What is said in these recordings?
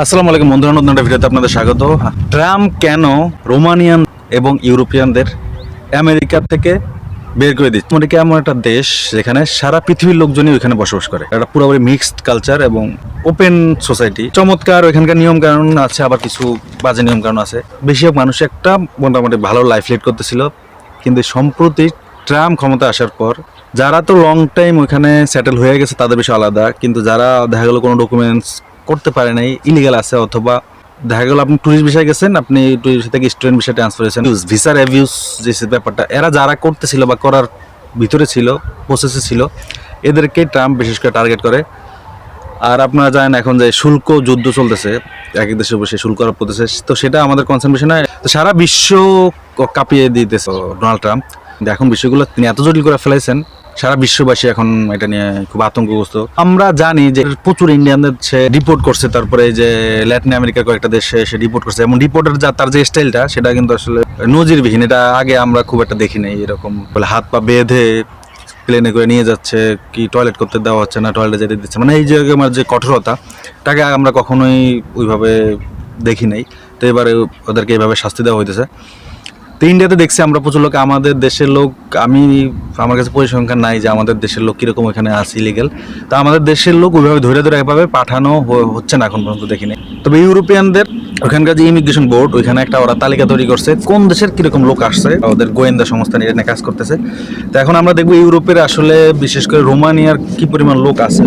আসসালামু আলাইকুম বন্ধুরা, নতুন একটা ভিডিওতে আপনাদের স্বাগত। ট্রাম্প কেন রোমানিয়ান এবং ইউরোপিয়ানদের আমেরিকা থেকে বের করে দিচ্ছে? আমেরিকা এমন একটা দেশ যেখানে সারা পৃথিবীর লোকজনই ওইখানে বসবাস করে। একটা পুরোপুরি মিক্সড কালচার এবং ওপেন সোসাইটি চমৎকার ওইখানকার নিয়ম কানুন আছে, আবার কিছু বাজে নিয়ম কানুন আছে। বেশিরভাগ মানুষ একটা মোটামুটি ভালো লাইফ লিড করতেছিল। কিন্তু সম্প্রতি ট্রাম্প ক্ষমতা আসার পর, যারা তো লং টাইম ওইখানে সেটেল হয়ে গেছে, তাদের বিষয় আলাদা। কিন্তু যারা দেখা গেলো কোনো ডকুমেন্টস করতে পারে নাই ইলিগাল আছে অথবা দেখা গেল আপনি টুরিস্ট বিষয়ে গেছেন, আপনি টুরিস্ট থেকে স্টুডেন্ট বিষয়ে ট্রান্সফার হয়েছেন। ভিসার অ্যাবিউস যে ব্যাপারটা, এরা যারা করতেছিল বা করার ভিতরে ছিল প্রসেসে ছিল, এদেরকে ট্রাম্প বিশেষ করে টার্গেট করে। আর আপনারা জানেন এখন যে শুল্ক যুদ্ধ চলতেছে, এক এক দেশের বসে শুল্ক আরোপ করতেছে, তো সেটা আমাদের কনসার্ভেশন হয় তো সারা বিশ্ব কাঁপিয়ে দিতেছে ডোনাল্ড ট্রাম্প এখন বিষয়গুলো তিনি এত জটিল করে ফেলাইছেন সারা বিশ্ববাসী এখন এটা নিয়ে খুব আতঙ্কগ্রস্ত। আমরা জানি যে প্রচুর ইন্ডিয়ানদের সে রিপোর্ট করছে, তারপরে যে ল্যাটিন আমেরিকার কয়েকটা দেশে সে রিপোর্ট করছে। এবং রিপোর্টের যা, তার যে স্টাইলটা সেটা কিন্তু আসলে নজিরবিহীন। এটা আগে আমরা খুব একটা দেখি নাই এরকম। বলে হাত পা বেঁধে প্লেনে করে নিয়ে যাচ্ছে, কি টয়লেট করতে দেওয়া হচ্ছে না টয়লেটে যেতে দিচ্ছে মানে এই যে আমার যে কঠোরতা, তাকে আমরা কখনোই ওইভাবে দেখি নাই। তো এবারে ওদেরকে এইভাবে শাস্তি দেওয়া হইতেছে। তো ইন্ডিয়াতে দেখছি আমরা প্রচুর লোক, আমাদের দেশের লোক, আমি, আমার কাছে পরিসংখ্যান নাই যে আমাদের দেশের লোক কীরকম এখানে আছে ইলিগেল তো আমাদের দেশের লোক ওইভাবে ধরে ধরে এভাবে পাঠানো হচ্ছে না এখন পর্যন্ত দেখিনি। তবে ইউরোপিয়ানদের ওখানকার যে ইমিগ্রেশন বোর্ড ওইখানে একটা ওরা তালিকা তৈরি করছে কোন দেশের কীরকম লোক আসছে, ওদের গোয়েন্দা সংস্থা নিয়ে কাজ করতেছে। তো এখন আমরা দেখব ইউরোপের আসলে বিশেষ করে রোমানিয়ার কি পরিমাণ লোক আছে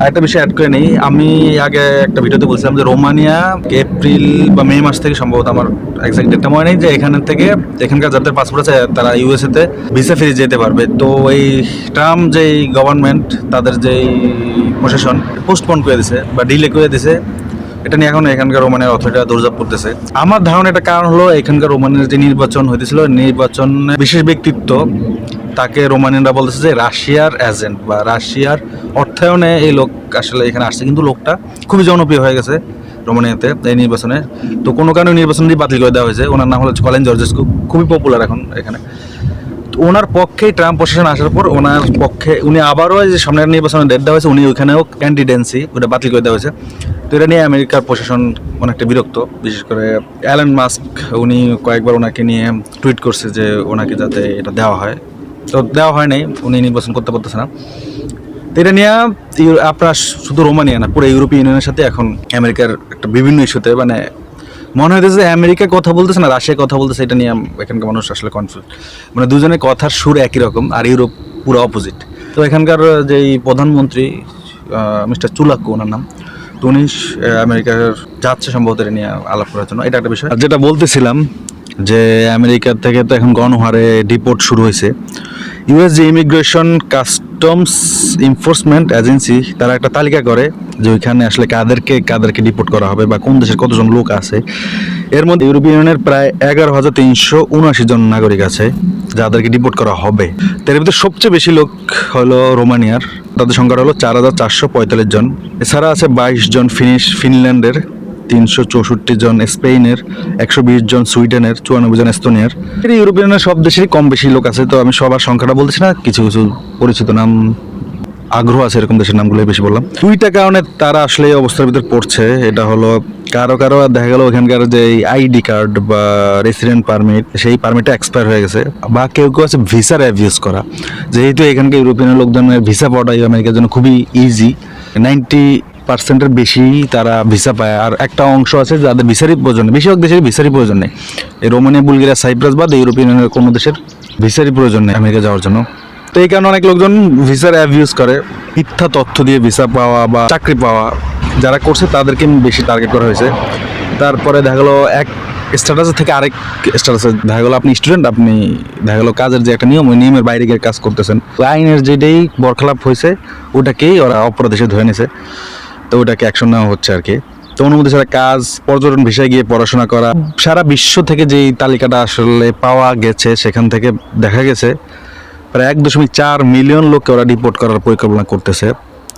আর একটা বিষয় অ্যাড করে নেই, আমি আগে একটা ভিডিওতে বলছিলাম যে রোমানিয়া এপ্রিল বা মে মাস থেকে সম্ভবত আমার এক্সাক্ট ডেটটা মনে নেই, যে এখান থেকে এখানকার যাদের পাসপোর্ট আছে, তারা ইউএসএ তে ভিসা ফিরে যেতে পারবে। তো এই ট্রাম্প যেই গভর্নমেন্ট তাদের যেই প্রশাসন পোস্টপোন করে দিছে বা ডিলে করে দিছে এটা নিয়ে এখন এখানকার রোমানের অথরিটিরা দৌড়ঝাপ করতেছে। আমার ধারণা এটা কারণ হলো এখানকার রোমানের যে নির্বাচন হইতেছিল নির্বাচনে বিশেষ ব্যক্তিত্ব তাকে রোমানিয়ানরা বলতেছে যে রাশিয়ার এজেন্ট বা রাশিয়ার অর্থায়নে এই লোক আসলে এখানে আসছে। কিন্তু লোকটা খুবই জনপ্রিয় হয়ে গেছে রোমানিয়াতে এই নির্বাচনে। তো কোনো কারণে নির্বাচনটি বাতিল করে দেওয়া হয়েছে। ওনার নাম হলো কলেন জর্জেস্কু খুবই পপুলার এখন এখানে। তো ওনার পক্ষেই ট্রাম্প প্রশাসন আসার পর ওনার পক্ষে উনি আবারও যে সামনের নির্বাচনে ডেট দেওয়া হয়েছে, উনি ওইখানেও ক্যান্ডিডেন্সি ওটা বাতিল করে দেওয়া হয়েছে। তো এটা নিয়ে আমেরিকার প্রশাসন অনেকটা বিরক্ত, বিশেষ করে অ্যালেন মাস্ক উনি কয়েকবার ওনাকে নিয়ে টুইট করছে যে ওনাকে যাতে এটা দেওয়া হয়। তো দেওয়া হয় নাই উনি নির্বাচন করতে পারতেছে না। তো এটা নিয়ে আপনার শুধু রোমানিয়া না, পুরো ইউরোপীয় ইউনিয়নের সাথে এখন আমেরিকার একটা বিভিন্ন ইস্যুতে মানে মনে হইতেছে যে আমেরিকা কথা বলতেছে না, রাশিয়া কথা বলতেছে, এটা নিয়ে এখানকার মানুষ আসলে কনফিউজ মানে দুজনের কথার সুর একই রকম, আর ইউরোপ পুরো অপোজিট তো এখানকার যেই প্রধানমন্ত্রী মিস্টার চুলাক্কু ওনার নাম তো উনি আমেরিকার যাচ্ছে সম্ভবত নিয়ে আলাপ করার জন্য। এটা একটা বিষয়। যেটা বলতেছিলাম যে আমেরিকা থেকে তো এখন গণহারে ডিপোর্ট শুরু হয়েছে। ইউএস যে ইমিগ্রেশন কাস্টমস এনফোর্সমেন্ট এজেন্সি তারা একটা তালিকা করে যে ওইখানে আসলে কাদেরকে কাদেরকে ডিপোর্ট করা হবে বা কোন দেশের কতজন লোক আছে। এর মধ্যে ইউরোপিয়ান ইউনিয়নের প্রায় এগারো হাজার তিনশো উনআশি জন নাগরিক আছে যাদেরকে ডিপোর্ট করা হবে। তার ভিতরে সবচেয়ে বেশি লোক হলো রোমানিয়ার। তাদের সংখ্যা হলো চার হাজার চারশো পঁয়তাল্লিশ জন। এছাড়া আছে বাইশ জন ফিনিশ, ফিনল্যান্ডের, তিনশো চৌষট্টি জন স্পেনের, একশো বিশ জন সুইডেনের, চুয়ানব্বই জন এস্তোনিয়ার। এর ইউরোপিয়ানের সব দেশেরই কম বেশি লোক আছে, তো আমি সবার সংখ্যাটা বলছি না, কিছু কিছু পরিচিত নাম আগ্রহ আছে, এরকম দেশের নামগুলোই বেশি বললাম। দুইটা কারণে তারা আসলে এই অবস্থার ভিতরে পড়ছে, এটা হলো কারও কারও দেখা গেল ওখানকার যে আইডি কার্ড বা রেসিডেন্ট পারমিট সেই পারমিটটা এক্সপায়ার হয়ে গেছে। বা কেউ কেউ আছে ভিসার অ্যাভিউজ করা। যেহেতু এখানকার ইউরোপিয়ান লোকজনের ভিসা পাওয়াটা আমেরিকার জন্য খুবই ইজি নাইনটি পার্সেন্টের বেশি তারা ভিসা পায়। আর একটা অংশ আছে যাদের ভিসারই প্রয়োজন নেই। বেশিরভাগ দেশের ভিসারই প্রয়োজন নেই। রোমানিয়া, বুলগেরিয়া, সাইপ্রাস বাদ ইউরোপিয়ান কোনো দেশের ভিসারই প্রয়োজন নেই আমেরিকা যাওয়ার জন্য। তো এই কারণে অনেক লোকজন ভিসার অ্যাভিউজ করে। মিথ্যা তথ্য দিয়ে ভিসা পাওয়া বা চাকরি পাওয়া। যারা করছে তাদেরকে বেশি টার্গেট করা হয়েছে। তারপরে দেখা গেলো এক স্ট্যাটাস থেকে আরেক স্ট্যাটাসে দেখা গেলো আপনি স্টুডেন্ট আপনি দেখা গেলো কাজের যে একটা নিয়ম, ওই নিয়মের বাইরে গিয়ে কাজ করতেছেন। তো আইনের যেটাই বরখলাপ হয়েছে, ওটাকেই ওরা অপরাধ হিসেবে ধরে নিছে। তো ওটাকে অ্যাকশন নেওয়া হচ্ছে আর কি। তো অনুমতি ছাড়া কাজ, পর্যটন ভিসায় গিয়ে পড়াশোনা করা, সারা বিশ্ব থেকে যেই তালিকাটা আসলে পাওয়া গেছে, সেখান থেকে দেখা গেছে, প্রায় এক দশমিক চার মিলিয়ন লোককে ওরা ডিপোর্ট করার পরিকল্পনা করতেছে।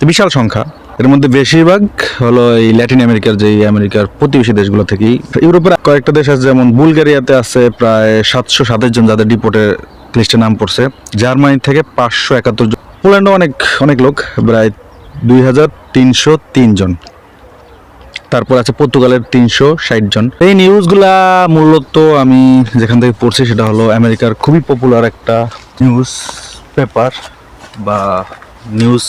বিশাল সংখ্যা। এর মধ্যে বেশিরভাগ হলো এই ল্যাটিন আমেরিকার যে আমেরিকার প্রতিবেশী দেশগুলো থেকেই। ইউরোপের কয়েকটা দেশ আছে, যেমন বুলগেরিয়াতে আছে প্রায় সাতশো সাতাশ জন যাদের ডিপোর্টের লিস্টে নাম পড়ছে। জার্মানি থেকে পাঁচশো একাত্তর জন। পোল্যান্ডও অনেক অনেক লোক, প্রায় দুই হাজার তিনশো তিন জন। তারপর আছে পর্তুগালের তিনশো ষাট জন। এই নিউজগুলা মূলত আমি যেখান থেকে পড়ছি সেটা হলো আমেরিকার খুবই পপুলার একটা নিউজ পেপার বা নিউজ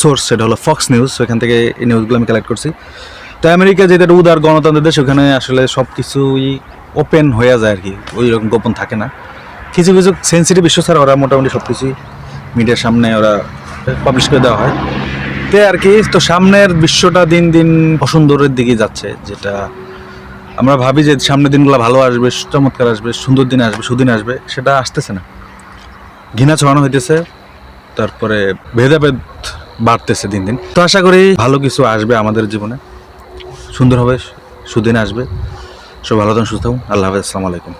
সোর্স, সেটা হলো ফক্স নিউজ ওইখান থেকে এই নিউজগুলো আমি কালেক্ট করছি। তো আমেরিকা যেটা উদার গণতন্ত্রের দেশ, ওখানে আসলে সব কিছুই ওপেন হয়ে যায় আর কি ওই রকম গোপন থাকে না। কিছু কিছু সেন্সিটিভ ইস্যু ছাড়া ওরা মোটামুটি সব কিছুই মিডিয়ার সামনে ওরা পাবলিশ করে দেওয়া হয়। তে আর কি তো সামনের বিশ্বটা দিন দিন অসুন্দরের দিকে যাচ্ছে, যেটা আমরা ভাবি যে সামনের দিনগুলো ভালো আসবে, চমৎকার আসবে, সুন্দর দিন আসবে, সুদিন আসবে, সেটা আসতেছে না। ঘৃণা ছড়ানো হইতেছে, তারপরে ভেদাভেদ বাড়তেছে দিন দিন। তো আশা করি ভালো কিছু আসবে আমাদের জীবনে। সুন্দর হবে, সুদিন আসবে। সব ভালো থাকুন, সুস্থ থাকুন। আল্লাহ হাফেজ, আসসালামু আলাইকুম।